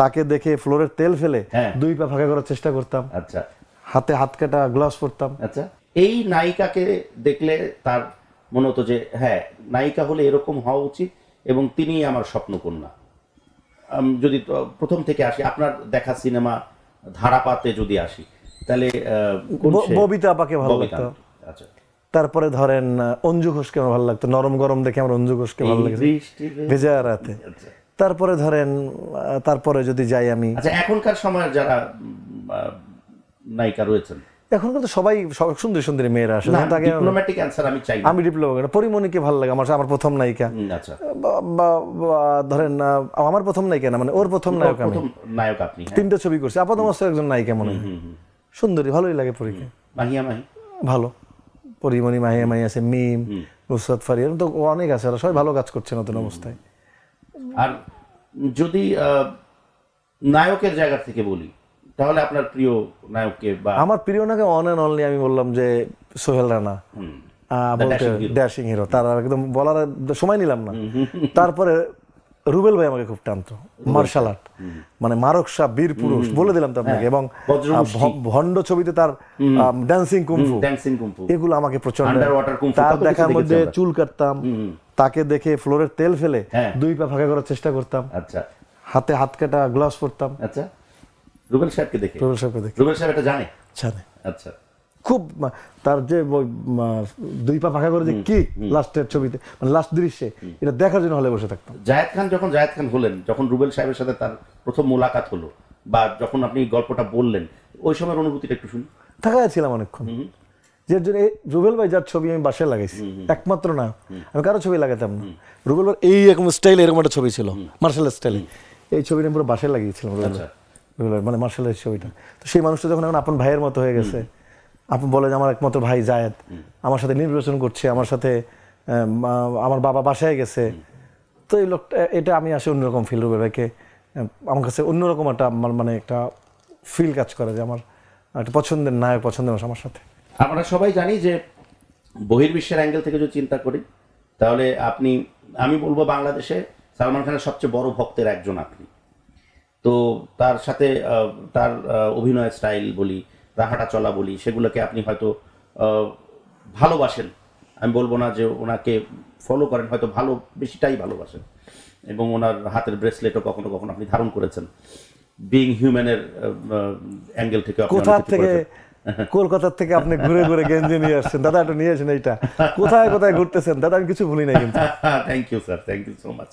তাকে দেখে ফ্লোরের তেল ফেলে হ্যাঁ। দুই পা ফাঁকা করার চেষ্টা করতাম আচ্ছা হাতে হাত কাটা গ্লাভস পরতাম আচ্ছা এই নায়িকাকে দেখলে তার মনে হতো যে হ্যাঁ নায়িকা হলে এরকম হওয়া উচিত এবং তিনি আমার স্বপ্নকন্যা আম, যদি প্রথম থেকে আসি আপনার দেখা সিনেমা ধারাপাতে যদি আসি তাহলে? ববিতা আপাকে ভালো। লাগতো আচ্ছা তারপরে ধরেন অঞ্জু ঘোষকে আমার ভালো লাগতো নরম গরম দেখে আমার অঞ্জু ঘোষকে ভালো লাগে ভেজা রাতে আচ্ছা। তারপরে ধরেন তারপরে যদি যাই আমি। আচ্ছা এখনকার সময়ের যারা নায়িকা রয়েছেন। এখন কিন্তু সবাই সব- সুন্দরী সুন্দরী মেয়েরা আসে তাকে ডিপ্লোম্যাটিক অ্যান্সার আমি চাই। আমি ডিপ্লোমা করি পরিমণিকে ভালো লাগে আমার আমার প্রথম নায়িকা। আচ্ছা। ধরেন আমার প্রথম নায়িকা না মানে ওর প্রথম নায়ক আমি। প্রথম নায়ক আপনি হ্যাঁ। তিনটা ছবি করছি আপাতমস্ত একজন নায়িকা মনে হয়। সুন্দরী ভালোই লাগে পরীকে। মাহিয়া মাহি? ভালো। পরিমণি মাহিয়া মাহি আছে মিম নুসরাত ফারি এরকম তো অনেক আছে ওরা সবাই ভালো কাজ করছে নতুন অবস্থায়। আর যদি নায়কের জায়গা থেকে বলি তাহলে আপনার প্রিয় নায়ককে বা আমার প্রিয় নাকি অন অ্যান্ড অনলি আমি বললাম যে সোহেল রানা. ড্যাশিং হিরো তার আর একদম বলার সময় নিলাম না। তারপরে রুবেল ভাই আমাকে খুব টানতো। মার্শাল আর্ট মানে মারক শাহ বীর পুরুষ বলে দিলাম তো আপনাকে। এবং হ্যাঁ, ভ- ভণ্ড ছবিতে তার ড্যান্সিং কুমফু ড্যান্সিং কুম্পু এগুলো আমাকে প্রচণ্ড তার দেখার মধ্যে চুল কাটতাম তাকে দেখে ফ্লোরের তেল ফেলে হ্যাঁ। দুই পা ফাঁকা করার চেষ্টা করতাম। আচ্ছা। হাতে হাত কাটা গ্লাভস পরতাম। আচ্ছা। রুবেল সাহেবকে দেখে। রুবেল সাহেবকে দেখে। রুবেল সাহেব এটা জানে? জানে। আচ্ছা। খুব তার যে দুই পা ফাঁকা করে যে কি লাস্টের ছবিতে মানে লাস্ট দৃশ্যে এটা দেখার জন্য হলে বসে থাকতাম। জায়েদ খান যখন জায়েদ খান হলেন যখন রুবেল সাহেবের সাথে তার প্রথম মোলাকাত হলো বা যখন আপনি গল্পটা বললেন ওই সময়ের অনুভূতিটা একটু শুনি। থাকা ছিলাম অনেকক্ষণ। যে জন্য রুবেল ভাই যার ছবি আমি বাসায় লাগাইছি একমাত্র না আমি কারও ছবি লাগাতাম না। রুবেল ভাই এই রকম স্টাইল এরকম একটা ছবি ছিল মার্শাল স্টাইলে। এই ছবিটা আমি পুরো বাসায় লাগিয়েছিলাম রুবেল আচ্ছা। মানে মার্শাল ছবিটা। তো সেই মানুষটা যখন এখন আপন ভাইয়ের মতো হয়ে গেছে আপনি বলে যে আমার একমাত্র ভাই জায়েদ। আমার সাথে নির্বাচন করছে আমার সাথে আম, আমার বাবা বাসায় গেছে। তো এই লোকটা এটা আমি আসি অন্যরকম ফিল রুবেল ভাইকে আমার কাছে অন্যরকম একটা আমার মানে একটা ফিল কাজ করে যে আমার একটা পছন্দের নায়ক পছন্দের মানুষ আমার সাথে। আমরা সবাই জানি যে বহির্বিশ্বের অ্যাঙ্গেল থেকে যদি চিন্তা করি তাহলে আপনি আমি বলব বাংলাদেশে সালমান খানের সবচেয়ে বড় ভক্তের একজন আপনি। তো তার সাথে তার অভিনয় স্টাইল বলি হাঁটা চলা বলি সেগুলোকে আপনি হয়তো ভালোবাসেন। আমি বলব না যে ওনাকে ফলো করেন হয়তো ভালো বেশিটাই ভালোবাসেন। এবং ওনার হাতের ব্রেসলেটও কখনো কখনো আপনি ধারণ করেছেন। বিং হিউম্যানের অ্যাঙ্গেল থেকে কোথা থেকে করেছেন। কলকাতা থেকে আপনি ঘুরে ঘুরে গেঞ্জি নিয়ে আসছেন? দাদা একটু নিয়ে আসেন এইটা। কোথায় কোথায় ঘুরতেছেন? দাদা আমি কিছু ভুলি নাই কিন্তু। Thank you sir thank you so much